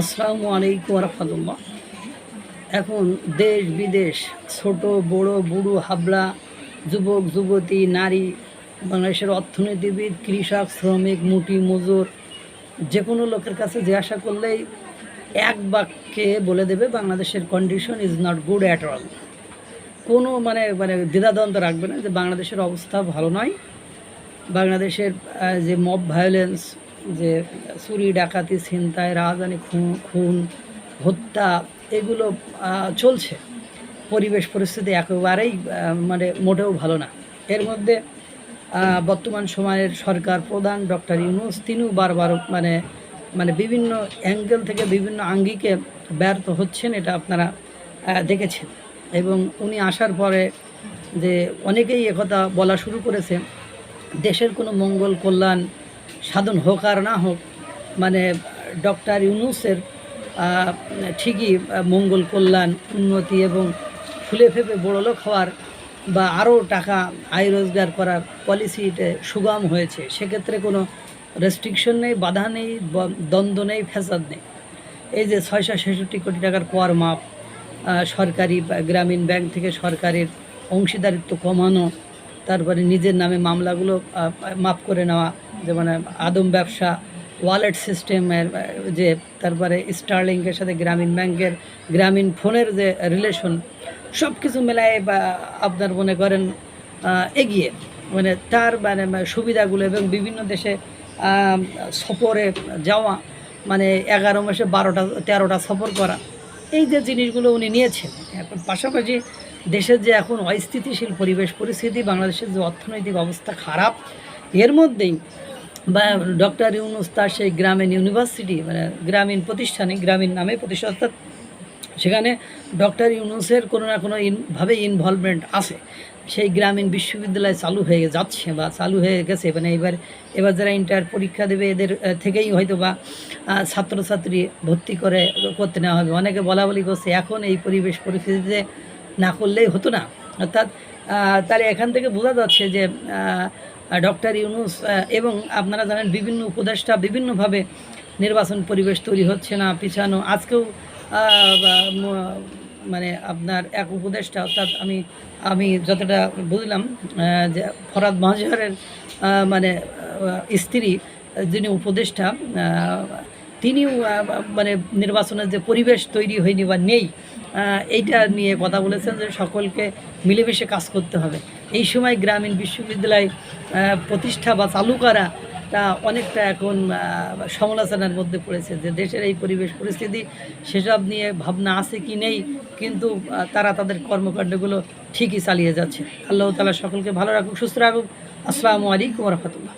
আসসালামু আলাইকুম রহমতুল্লাহ এখন দেশ বিদেশ ছোট, বড়, বুড়ো হাবলা যুবক, যুবতী, নারী, বাংলাদেশের অর্থনীতিবিদ, কৃষক, শ্রমিক, মুটি, মজুর যে কোনো লোকের কাছে জিজ্ঞাসা করলেই এক বাক্যে বলে দেবে, বাংলাদেশের condition is not good at all কোনো মানে মানে দ্বিধাদ্বন্দ্ব রাখবে না যে বাংলাদেশের অবস্থা ভালো নয়। বাংলাদেশের যে মব ভায়োলেন্স যে চুরি, ডাকাতি, ছিনতাই রাজধানী খুন খুন, হত্যা এগুলো চলছে। পরিবেশ পরিস্থিতি একেবারেই মানে মোটেও ভালো না। এর মধ্যে বর্তমান সময়ের সরকার প্রধান ডক্টর ইউনুস, তিনিও বারবার মানে মানে বিভিন্ন অ্যাঙ্গেল থেকে বিভিন্ন আঙ্গিকে ব্যর্থ হচ্ছেন, এটা আপনারা দেখেছেন। এবং উনি আসার পরে যে অনেকেই একথা বলা শুরু করেছে, দেশের কোনো মঙ্গল, কল্যাণ সাধন হোক আর না হোক মানে ডক্টর ইউনুসের ঠিকই মঙ্গল কল্যাণ, উন্নতি এবং ফুলে ফেপে বড়লোক হওয়ার বা আরও টাকা, আয় রোজগার করার পলিসিতে সুগম হয়েছে, সেক্ষেত্রে কোনো রেস্ট্রিকশন নেই, বাধা নেই দ্বন্দ্ব নেই, ফ্যাসাদ নেই। এই যে ছয়শো ছেষট্টি কোটি টাকার কর মাপ সরকারি গ্রামীণ ব্যাংক থেকে সরকারের অংশীদারিত্ব কমানো, তারপরে নিজের নামে মামলাগুলো মাফ করে নেওয়া যেমন আদম ব্যবসা ওয়ালেট সিস্টেমের যে তারপরে স্টারলিংকের সাথে গ্রামীণ ব্যাংকের, গ্রামীণ ফোনের যে রিলেশন সব কিছু মেলায় বা আপনার মনে করেন এগিয়ে। মানে তার মানে সুবিধাগুলো এবং বিভিন্ন দেশে সফরে যাওয়া মানে এগারো মাসে বারোটা, তেরোটা সফর করা, এই যে জিনিসগুলো উনি নিয়েছেন। এখন পাশাপাশি দেশের যে এখন অস্থিতিশীল পরিবেশ, পরিস্থিতি, বাংলাদেশের যে অর্থনৈতিক অবস্থা খারাপ, এর মধ্যেই বা ডক্টর ইউনুস তার সেই গ্রামীণ ইউনিভার্সিটি মানে গ্রামীণ প্রতিষ্ঠানে, গ্রামীণ নামে প্রতিষ্ঠান অর্থাৎ সেখানে ডক্টর ইউনুসের কোনো না কোনো ভাবে ইনভলভমেন্ট আছে। সেই গ্রামীণ বিশ্ববিদ্যালয় চালু হয়ে যাচ্ছে বা চালু হয়ে গেছে মানে এবার এবার যারা ইন্টার পরীক্ষা দেবে, এদের থেকেই হয়তো বা ছাত্রছাত্রী ভর্তি করে করতে নেওয়া হবে। অনেকে বলা বলি করছে, এখন এই পরিবেশ পরিস্থিতিতে না করলেই হতো না। অর্থাৎ তাহলে এখান থেকে বোঝা যাচ্ছে যে ডক্টর ইউনুস এবং আপনারা জানেন বিভিন্ন উপদেষ্টা বিভিন্নভাবে নির্বাচন পরিবেশ তৈরি হচ্ছে না, পিছানো। আজকেও মানে আপনার এক উপদেষ্টা, অর্থাৎ আমি আমি যতটা বুঝলাম যে ফরাদ মহাজহরের মানে স্ত্রী, যিনি উপদেষ্টা তিনিও মানে নির্বাচনের যে পরিবেশ তৈরি হয়নি বা নেই এইটা নিয়ে কথা বলেছেন যে সকলকে মিলেমিশে কাজ করতে হবে। এই সময় গ্রামীণ বিশ্ববিদ্যালয় প্রতিষ্ঠা বা চালু করা তা অনেকটা এখন সমালোচনার মধ্যে পড়েছে যে দেশের এই পরিবেশ পরিস্থিতি সেসব নিয়ে ভাবনা আছে কি নেই, কিন্তু তারা তাদের কর্মকাণ্ডগুলো ঠিকই চালিয়ে যাচ্ছে। আল্লাহ তালা সকলকে ভালো রাখুক, সুস্থ রাখুক। আসসালামু আলাইকুম রহমতুল্লাহ।